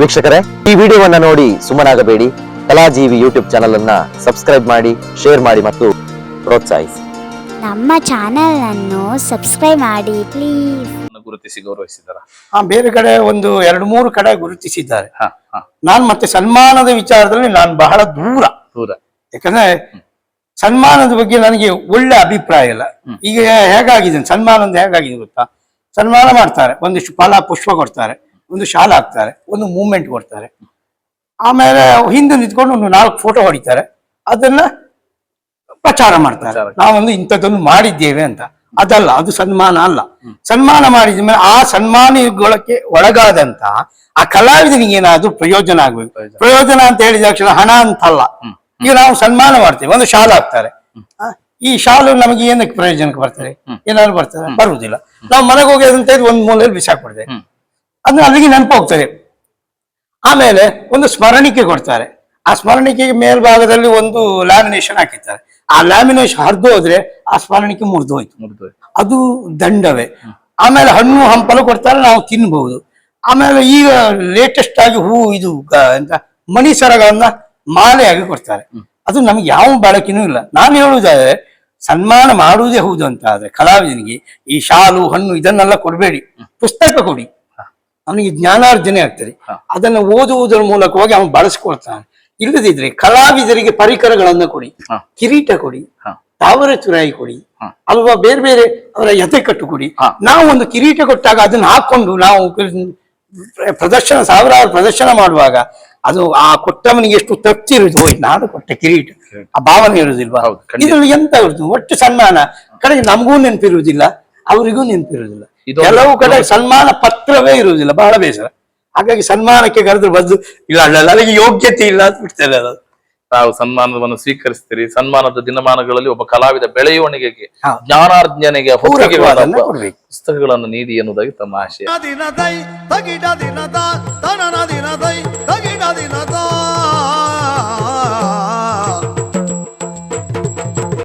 ವೀಕ್ಷಕರೇ ಈ ವಿಡಿಯೋವನ್ನ ನೋಡಿ ಸುಮ್ಮನಾಗಬೇಡಿ. ಕಲಾಜೀವಿ ಯೂಟ್ಯೂಬ್ ಚಾನಲ್ ಅನ್ನ ಸಬ್ಸ್ಕ್ರೈಬ್ ಮಾಡಿ ಶೇರ್ ಮಾಡಿ ಮತ್ತು ಪ್ರೋತ್ಸಾಹಿಸಿ. ನಮ್ಮ ಚಾನೆಲ್ ಅನ್ನು ಸಬ್ಸ್ಕ್ರೈಬ್ ಮಾಡಿ ಪ್ಲೀಸ್ ಅನ್ನು ಗುರುತಿಸಿ ಗೌರವಿಸಿದಾರ? ಆ ಬೇರೆ ಕಡೆ ಒಂದು ಎರಡು ಮೂರು ಕಡೆ ಗುರುತಿಸಿದ್ದಾರೆ. ಹಾ ಹಾ. ನಾನು ಮತ್ತೆ ಸನ್ಮಾನದ ವಿಚಾರದಲ್ಲಿ ನಾನು ಬಹಳ ದೂರ. ದೂರ. ಯಾಕಂದ್ರೆ ಸನ್ಮಾನದ ಬಗ್ಗೆ ನನಗೆ ಒಳ್ಳೆ ಅಭಿಪ್ರಾಯ ಇಲ್ಲ. ಈಗ ಹೇಗಾಗಿದೆ? ಸನ್ಮಾನ ಅಂದ್ರೆ ಹೇಗಾಗಿದೆ ಗೊತ್ತಾ? ಸನ್ಮಾನ ಮಾಡ್ತಾರೆ. ಒಂದಿಷ್ಟು ಫಲ ಪುಷ್ಪ ಕೊಡ್ತಾರೆ. ಒಂದು ಶಾಲ್ ಹಾಕ್ತಾರೆ ಒಂದು ಮೂಮೆಂಟ್ ಕೊಡ್ತಾರೆ. ಆಮೇಲೆ ಹಿಂದೆ ನಿಂತ್ಕೊಂಡು ಒಂದು ನಾಲ್ಕು ಫೋಟೋ ಹೊಡಿತಾರೆ. ಅದನ್ನ ಪ್ರಚಾರ ಮಾಡ್ತಾರೆ. ನಾವೊಂದು ಇಂಥದ್ದೊಂದು ಮಾಡಿದ್ದೇವೆ ಅಂತ. ಅದಲ್ಲ ಅದು ಸನ್ಮಾನ ಅಲ್ಲ. ಸನ್ಮಾನ ಮಾಡಿದ ಮೇಲೆ ಆ ಸನ್ಮಾನ ಸನ್ಮಾನಗೊಳಕ್ಕೆ ಒಳಗಾದಂತ ಆ ಕಲಾವಿದನಿಗೆ ಏನಾದ್ರು ಪ್ರಯೋಜನ ಆಗ್ಬೇಕು. ಪ್ರಯೋಜನ. ಅಂತ ಹೇಳಿದ ತಕ್ಷಣ ಹಣ ಅಂತಲ್ಲ. ಈಗ ನಾವು ಸನ್ಮಾನ ಮಾಡ್ತೇವೆ ಒಂದು ಶಾಲು ಹಾಕ್ತಾರೆ. ಈ ಶಾಲು ನಮಗೆ ಏನಕ್ಕೆ ಪ್ರಯೋಜನಕ್ಕೆ ಬರ್ತದೆ? ಏನಾದ್ರು ಬರ್ತದೆ? ಬರುವುದಿಲ್ಲ. ನಾವು ಮನೆಗೆ ಹೋಗಿ ಅದಂತ ತೆಗೆದು ಒಂದು ಮೂಲೆಯಲ್ಲಿ ಬಿಸಾಕ್ಬಿಡ್ತೇವೆ. ಹ್ಮ್. ಅದು ಅಲ್ಲಿಗೆ ನೆನಪು ಹೋಗ್ತದೆ ಆಮೇಲೆ ಒಂದು ಸ್ಮರಣಿಕೆ ಕೊಡ್ತಾರೆ. ಆ ಸ್ಮರಣಿಕೆಗೆ ಮೇಲ್ಭಾಗದಲ್ಲಿ ಒಂದು ಲ್ಯಾಮಿನೇಷನ್ ಹಾಕಿರ್ತಾರೆ. ಆ ಲ್ಯಾಮಿನೇಷನ್ ಹರಿದು ಹೋದ್ರೆ ಆ ಸ್ಮರಣಿಕೆ ಮುರಿದು ಹೋಯ್ತು. ಮುಗಿದು ಅದು ದಂಡವೇ. ಆಮೇಲೆ ಹಣ್ಣು ಹಂಪಲು ಕೊಡ್ತಾರೆ ನಾವು ತಿನ್ಬಹುದು ಆಮೇಲೆ ಈಗ ಲೇಟೆಸ್ಟ್ ಆಗಿ ಹೂ ಇದು ಅಂತ ಎಂತ ಮಣಿ ಸರಗಳನ್ನ ಮಾಲೆಯಾಗಿ ಕೊಡ್ತಾರೆ. ಅದು ನಮ್ಗೆ ಯಾವ ಬಳಕೆನೂ ಇಲ್ಲ. ನಾನು ಹೇಳುವುದಾದ್ರೆ ಸನ್ಮಾನ ಮಾಡುವುದೇ ಹೌದು ಅಂತ ಆದ್ರೆ ಕಲಾವಿದನಿಗೆ ಈ ಶಾಲು ಹಣ್ಣು ಇದನ್ನೆಲ್ಲ ಕೊಡಬೇಡಿ. ಪುಸ್ತಕ ಕೊಡಿ. ಅವನಿಗೆ ಜ್ಞಾನಾರ್ಜನೆ ಆಗ್ತದೆ. ಅದನ್ನು ಓದುವುದರ ಮೂಲಕವಾಗಿ ಅವನು ಬಳಸ್ಕೊಳ್ತಾನೆ. ಇಲ್ಲದಿದ್ರೆ ಕಲಾವಿದರಿಗೆ ಪರಿಕರಗಳನ್ನು ಕೊಡಿ ಕಿರೀಟ ಕೊಡಿ ತಾವರ ತುರಾಯಿ ಕೊಡಿ. ಅಲ್ವಾ? ಬೇರೆ ಬೇರೆ ಅವರ ಯತೆ ಕಟ್ಟು ಕೊಡಿ. ನಾವು ಒಂದು ಕಿರೀಟ ಕೊಟ್ಟಾಗ ಅದನ್ನ ಹಾಕೊಂಡು ನಾವು ಪ್ರ- ಪ್ರದರ್ಶನ ಸಾವಿರಾರು ಪ್ರದರ್ಶನ ಮಾಡುವಾಗ ಅದು ಆ ಕೊಟ್ಟವನಿಗೆ ಎಷ್ಟು ತೃಪ್ತಿ ಇರುವುದು ನಾನು ಕೊಟ್ಟ ಕಿರೀಟ ಆ ಭಾವನೆ ಇರುವುದಿಲ್ವಾ. ಇದರಲ್ಲಿ ಎಂತ ಇರುವುದು? ಒಟ್ಟು ಸನ್ಮಾನ. ಕಡೆಗೆ ನಮಗೂ ನೆನಪಿರುವುದಿಲ್ಲ ಅವರಿಗೂ ನೆನಪಿರುವುದಿಲ್ಲ. ಇದೊಂದು- ಕೆಲವು ಕಡೆ ಸನ್ಮಾನ ಪತ್ರವೇ ಇರುವುದಿಲ್ಲ ಬಹಳ ಬೇಸರ. ಹಾಗಾಗಿ ಸನ್ಮಾನಕ್ಕೆ ಕರೆದ್ರೆ ಬಂದು ಇಲ್ಲ ಅಲ್ಲ ನನಗೆ ಯೋಗ್ಯತೆ ಇಲ್ಲ ಅಂತ ಬಿಡ್ತೇನೆ ಅದು. ತಾವು ಸನ್ಮಾನವನ್ನು ಸ್ವೀಕರಿಸ್ತೀರಿ ಸನ್ಮಾನದ ದಿನಮಾನಗಳಲ್ಲಿ ಒಬ್ಬ ಕಲಾವಿದ ಬೆಳೆಯುವಣಿಗೆಗೆ. ಜ್ಞಾನಾರ್ಜನೆಗೆ ಪುಸ್ತಕಗಳನ್ನು ನೀಡಿ ಎನ್ನುವುದಾಗಿ ತಮ್ಮ ಆಶಯ. ದಿನದೈ ತಗಿಡ ದಿನದ